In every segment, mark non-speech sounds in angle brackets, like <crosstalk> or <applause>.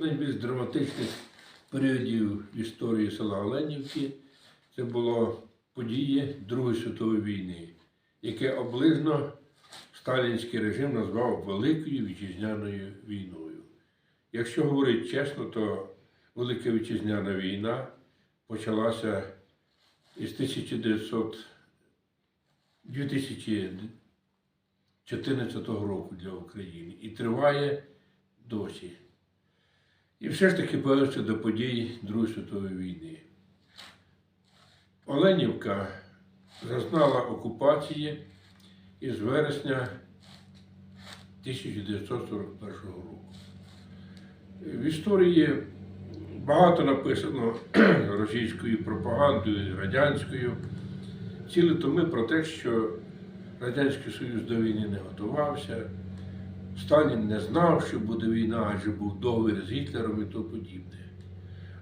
найбільш драматичних періодів історії села Оленівки. Це було події Другої світової війни, яке оближно сталінський режим назвав Великою вітчизняною війною. Якщо говорити чесно, то Велика вітчизняна війна почалася із 1900 2014 року для України і триває досі. І все ж таки повернувся до подій Другої світової війни. Оленівка зазнала окупації із вересня 1941 року. В історії багато написано <clears throat> російською пропагандою, радянською. Цілі томи про те, що Радянський Союз до війни не готувався, Сталін не знав, що буде війна, адже був договір з Гітлером і тому подібне.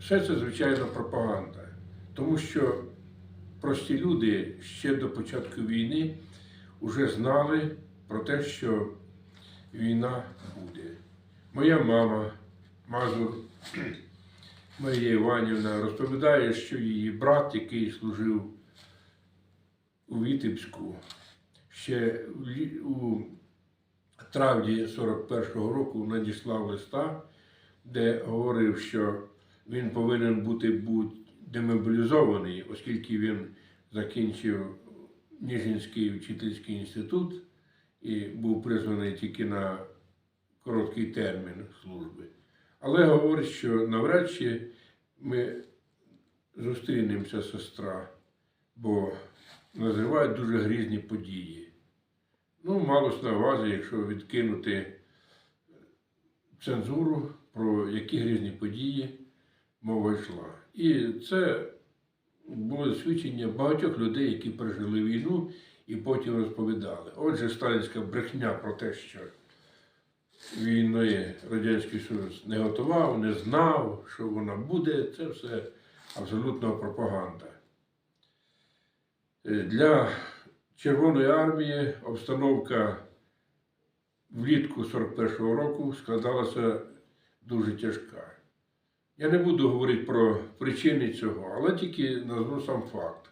Все це, звичайно, пропаганда. Тому що прості люди ще до початку війни вже знали про те, що війна буде. Моя мама, Мазур Марія Іванівна, розповідає, що її брат, який служив у Вітебську, ще у травні 41-го року надіслав листа, де говорив, що він повинен бути демобілізований, оскільки він закінчив Ніжинський вчительський інститут і був призваний тільки на короткий термін служби. Але говорить, що навряд чи ми зустрінемося сестра, бо називають дуже грізні події. Ну, малось на увазі, якщо відкинути цензуру, про які грізні події мова йшла. І це було свідчення багатьох людей, які пережили війну і потім розповідали. Отже, сталінська брехня про те, що війни Радянський Союз не готував, не знав, що вона буде, це все абсолютна пропаганда. Е, Для Червоної армії обстановка влітку 41-го року складалася дуже тяжка. Я не буду говорити про причини цього, але тільки назву сам факт,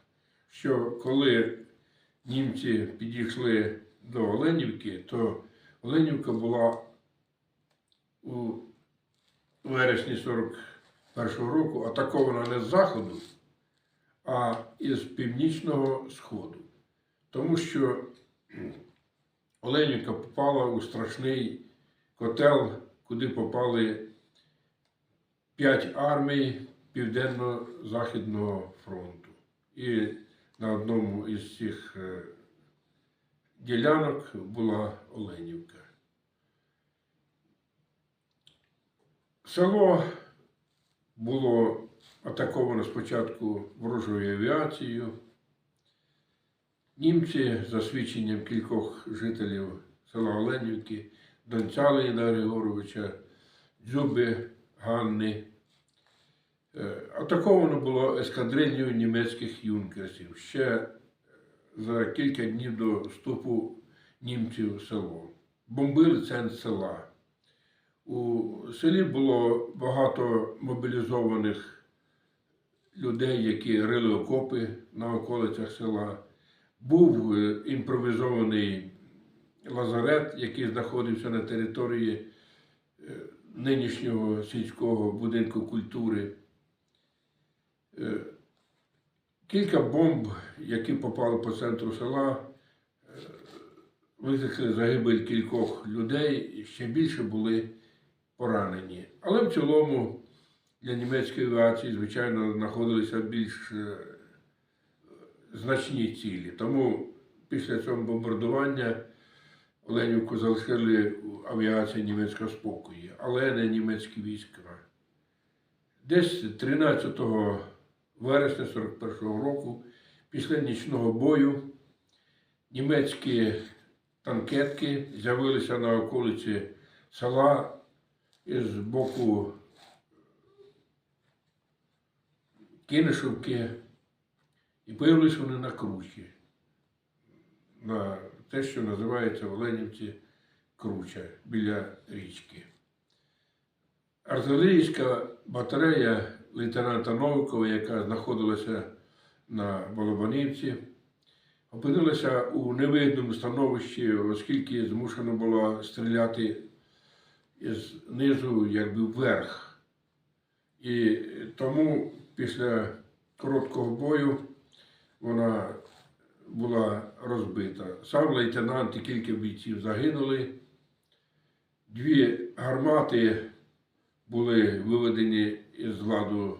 що коли німці підійшли до Оленівки, то Оленівка була у вересні 41-го року атакована не з заходу, а із північного сходу. Тому що Оленівка попала у страшний котел, куди попали п'ять армій Південно-Західного фронту. І на одному із цих е, ділянок була Оленівка. Село було атаковано спочатку ворожою авіацією. Німці, за свідченням кількох жителів села Оленівки, Донця Леоніда Григоровича, Дзюби Ганни, е, атаковано було ескадрильнею німецьких юнкерсів ще за кілька днів до вступу німців в село. Бомбили центр села. У селі було багато мобілізованих людей, які рили окопи на околицях села. Був е, імпровізований лазарет, який знаходився на території е, нинішнього сільського будинку культури. Е, Кілька бомб, які попали по центру села, викликали загибель кількох людей, і ще більше були поранені. Але в цілому для німецької авіації, звичайно, знаходилися більш значні цілі. Тому після цього бомбардування Оленівку залишили у авіації німецького спокою, але не німецькі війська. Десь 13 вересня 41-го року, після нічного бою, німецькі танкетки з'явилися на околиці села із боку Кинешівки, і появились вони на кручі, на те, що називається в Оленівці Круча біля річки. артилерійська батарея лейтенанта Новикова, яка знаходилася на Балабанівці, опинилася у невигідному становищі, оскільки змушено було стріляти знизу якби вверх. І тому після короткого бою вона була розбита. Сам лейтенант і кілька бійців загинули. Дві гармати були виведені із ладу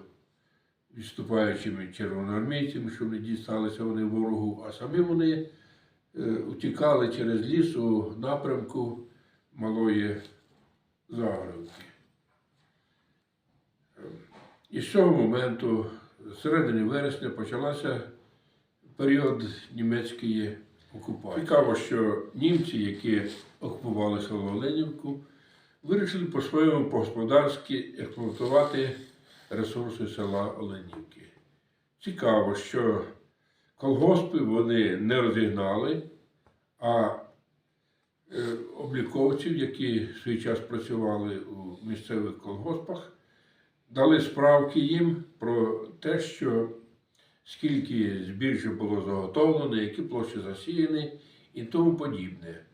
відступаючими червоноармійцями, що не дісталися вони ворогу, а самі вони е, утікали через ліс у напрямку Малої Загорівки. І з цього моменту, з середини вересня, почалася період німецької окупації. Цікаво, що німці, які окупували село Оленівку, вирішили по-своєму по-господарськи експлуатувати ресурси села Оленівки. Цікаво, що колгоспи вони не розігнали, а е, обліковців, які в свій час працювали у місцевих колгоспах, дали справки їм про те, що скільки збіжжя було заготовлено, які площі засіяні і тому подібне.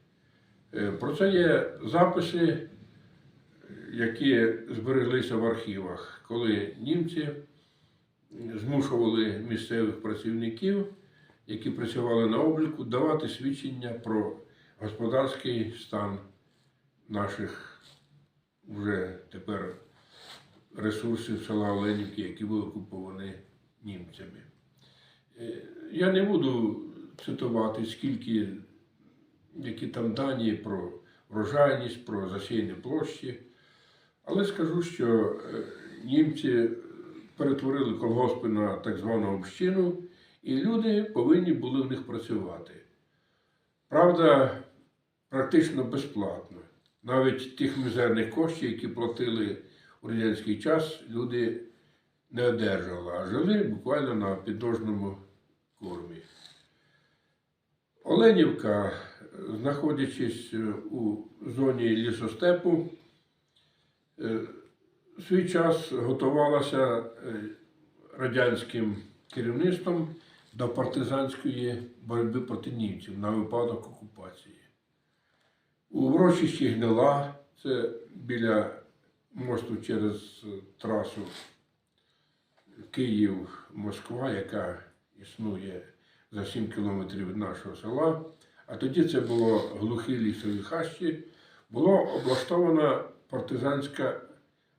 Е, Про це є записи, які збереглися в архівах, коли німці змушували місцевих працівників, які працювали на обліку, давати свідчення про господарський стан наших вже тепер ресурсів села Оленівки, які були окуповані німцями. Я не буду цитувати, скільки, які там дані про врожайність, про засіяні площі, але скажу, що е, німці перетворили колгоспи на так звану общину, і люди повинні були в них працювати. Правда, практично безплатно. Навіть тих мізерних коштів, які платили у радянський час, люди не одержали, а жили буквально на підножному кормі. Оленівка, знаходячись е, у зоні лісостепу, е, свій час готувалася е, радянським керівництвом до партизанської боротьби проти німців на випадок окупації. У урочищі Гнила, це біля мосту через трасу Київ-Москва, яка існує за 7 кілометрів від нашого села. А тоді це було глухі лісові хащі, було облаштована партизанська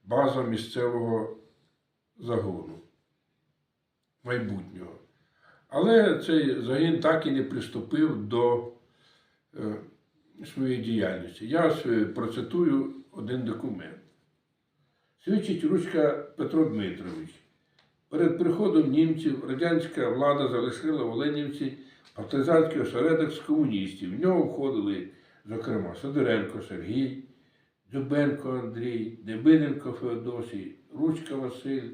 база місцевого загону майбутнього. Але цей загін так і не приступив до е, своєї діяльності. Я е, процитую один документ. Свідчить ручка Петро Дмитрович. Перед приходом німців радянська влада залишила в Оленівці партизанський осередок з комуністів. В нього входили, зокрема, Сидоренко Сергій, Дзюбенко Андрій, Дебиненко Феодосій, Ручка Василь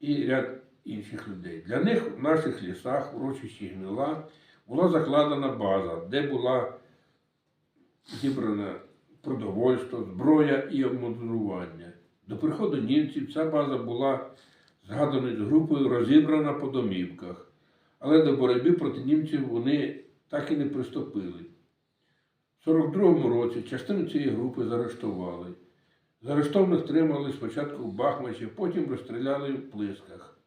і ряд інших людей. Для них в наших лісах, в урочищі Гнила, була закладена база, де була зібрана продовольство, зброя і обмудрування. До приходу німців ця база була згаданою групою розібрана по домівках, але до боротьби проти німців вони так і не приступили. В 42-му році частину цієї групи заарештували. Заарештованих тримали спочатку в Бахмачі, потім розстріляли в Плисках.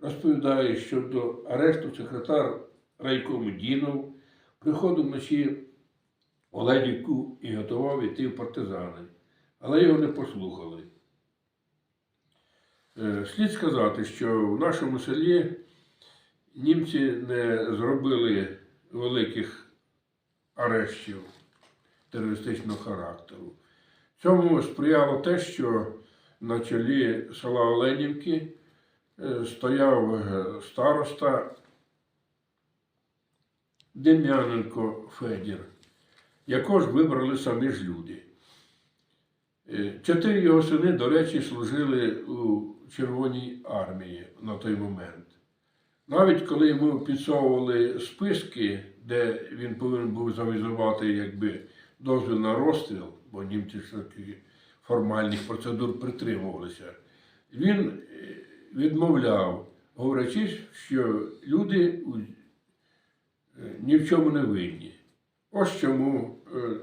Розповідає, що до арешту секретар райкому Дінов приходив вночі в Оледівку і готував іти в партизани, але його не послухали. Е, Слід сказати, що в нашому селі німці не зробили великих арештів терористичного характеру. Цьому сприяло те, що на чолі села Оленівки е, стояв е, староста Дем'яненко Федір, якого ж вибрали самі ж люди. Чотири його сини, до речі, служили у Червоній армії на той момент. Навіть коли йому підсовували списки, де він повинен був завізувати якби, дозвіл на розстріл, бо німці ж таки формальних процедур притримувалися. Він е, відмовляв, говорячи, що люди е, ні в чому не винні. Ось чому, е,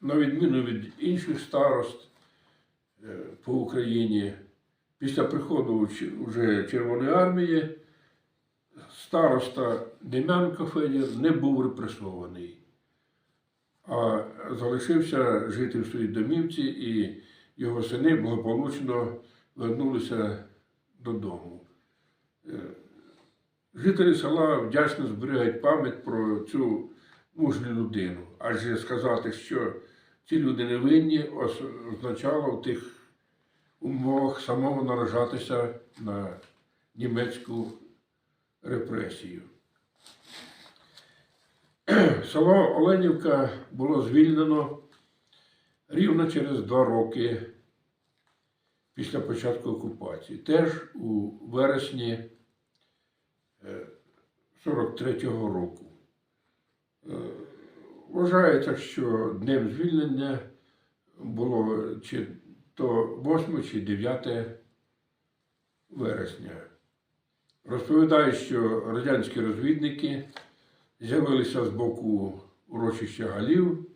на відміну від інших старост по Україні, після приходу уже Червоної армії староста Дем'янко Федір не був репресований, а залишився жити в своїй домівці, і його сини благополучно вернулися додому. Е, Жителі села вдячно зберігають пам'ять про цю мужню людину. Адже сказати, що ці люди не винні, означало в тих умовах самому наражатися на німецьку репресію. <clears throat> Село Оленівка було звільнено рівно через два роки після початку окупації. Теж у вересні 43-го року. Е, Вважається, що днем звільнення було чи то 8 чи 9 вересня. Розповідають, що радянські розвідники з'явилися з боку урочища Галів,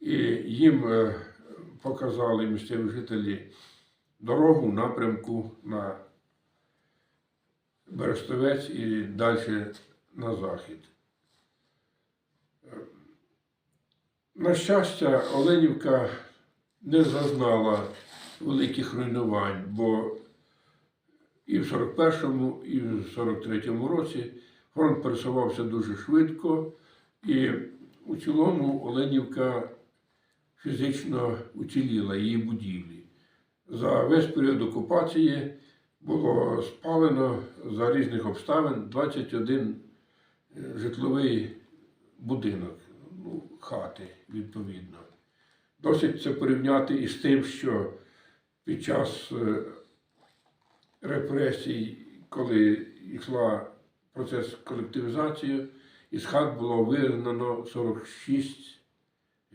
і їм е, показали місцеві жителі дорогу напрямку на Берестовець і далі на захід. Е, На щастя, Оленівка не зазнала великих руйнувань, бо і в 41-му, і в 43-му році фронт пересувався дуже швидко, і у цілому Оленівка фізично уціліла її будівлі. За весь період окупації було спалено за різних обставин 21 житловий будинок, ну, хати відповідно. Досить це порівняти із тим, що під час е, репресій, коли йшла процес колективізації, із хат було вигнано 46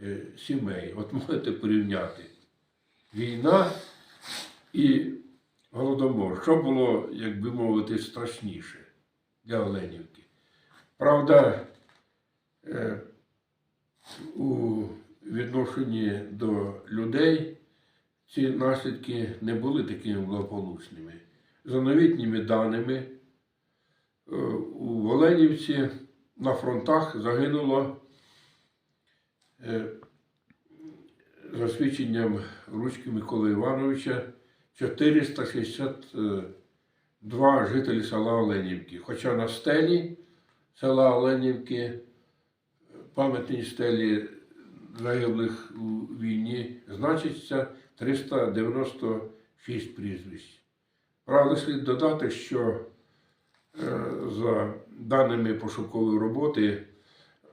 е, сімей. От можете порівняти війна і голодомор. Що було, як би мовити, страшніше для Оленівки? Правда, е, у відношенні до людей ці наслідки не були такими благополучними. За новітніми даними, е, у Оленівці на фронтах загинуло е, за свідченням ручки Миколи Івановича 462 жителі села Оленівки. Хоча на стелі села Оленівки, пам'ятній стелі загиблих у війні, значиться 396 прізвищ. Правда, слід додати, що е, за даними пошукової роботи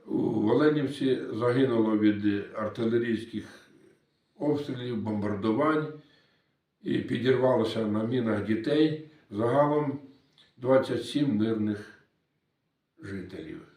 у Оленівці загинуло від артилерійських обстрілів, бомбардувань і підірвалося на мінах дітей загалом 27 мирних жителів.